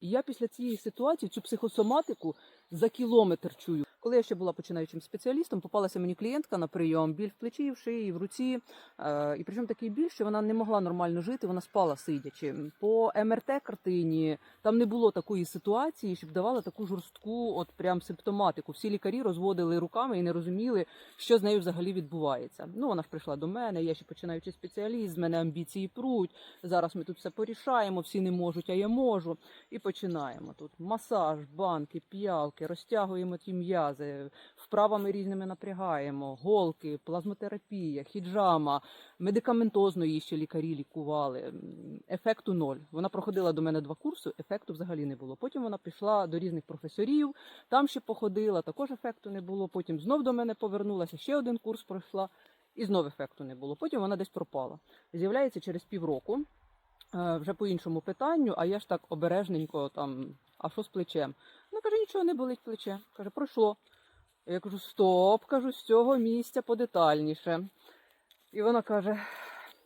І я після цієї ситуації цю психосоматику за кілометр чую. Коли я ще була починаючим спеціалістом, попалася мені клієнтка на прийом, біль в плечі, в шиї, в руці. Е, і причому такий біль, що вона не могла нормально жити, вона спала сидячи. По МРТ-картині там не було такої ситуації, щоб давала таку жорстку, от прям симптоматику. Всі лікарі розводили руками і не розуміли, що з нею взагалі відбувається. Ну, вона ж прийшла до мене, я ще починаючи спеціаліст, з мене амбіції пруть. Зараз ми тут все порішаємо, всі не можуть, а я можу. І починаємо тут масаж, банки, п'явки, розтягуємо ті м'язи, вправами різними напрягаємо, голки, плазмотерапія, хіджама, медикаментозно її ще лікарі лікували. Ефекту ноль. Вона проходила до мене два курси, ефекту взагалі не було. Потім вона пішла до різних професорів, там ще походила, також ефекту не було. Потім знов до мене повернулася, ще один курс пройшла, і знов ефекту не було. Потім вона десь пропала. З'являється через півроку е, вже по іншому питанню, а я ж так обережненько там, а що з плечем? Вона каже, нічого не болить плече. Каже, пройшло. Я кажу, стоп, кажу, з цього місця подетальніше. І вона каже.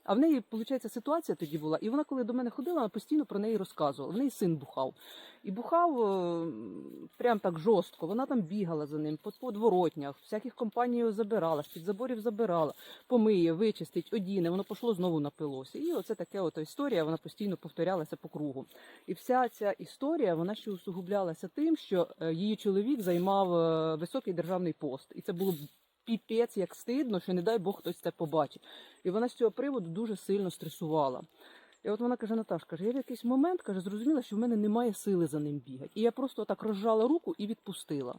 А в неї, виходить, ситуація тоді була, і вона, коли до мене ходила, вона постійно про неї розказувала. В неї син бухав. І бухав е, прям так жорстко. Вона там бігала за ним по подворотнях, всяких компаній забирала, з-під заборів забирала, помиє, вичистить, одіне, воно пішло знову напилося. І оце таке от історія, вона постійно повторялася по кругу. І вся ця історія вона ще усугублялася тим, що е, її чоловік займав е, високий державний пост. І це було піпець, як стидно, що не дай Бог хтось це побачить. І вона з цього приводу дуже сильно стресувала. І от вона каже: Наташ, каже, я в якийсь момент каже, зрозуміла, що в мене немає сили за ним бігати. І я просто так розжала руку і відпустила.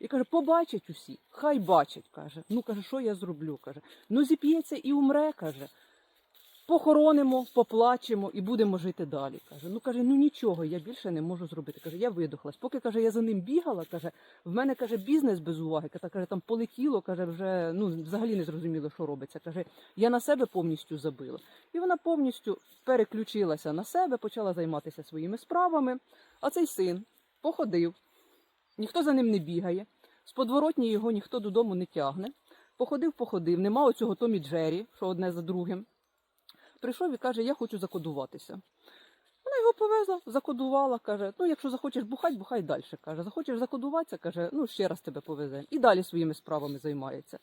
І каже, побачать усі, хай бачать, каже. Ну каже, що я зроблю? каже. Ну зіп'ється і умре, каже. Похоронимо, поплачемо і будемо жити далі. каже. Ну каже, ну нічого, я більше не можу зробити. Каже, я видохлась. Поки каже, я за ним бігала, каже, в мене каже бізнес без уваги. Каже, каже, там полетіло, каже, вже ну взагалі не зрозуміло, що робиться. Каже, я на себе повністю забила. І вона повністю переключилася на себе, почала займатися своїми справами. А цей син походив, ніхто за ним не бігає, з подворотні його ніхто додому не тягне. Походив, походив, нема оцього Томі Джері, що одне за другим. Прийшов і каже, я хочу закодуватися. Вона його повезла, закодувала, каже, ну якщо захочеш бухать, бухай далі. Каже, захочеш закодуватися, каже, ну ще раз тебе повезе. І далі своїми справами займається.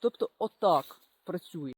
Тобто, отак працює.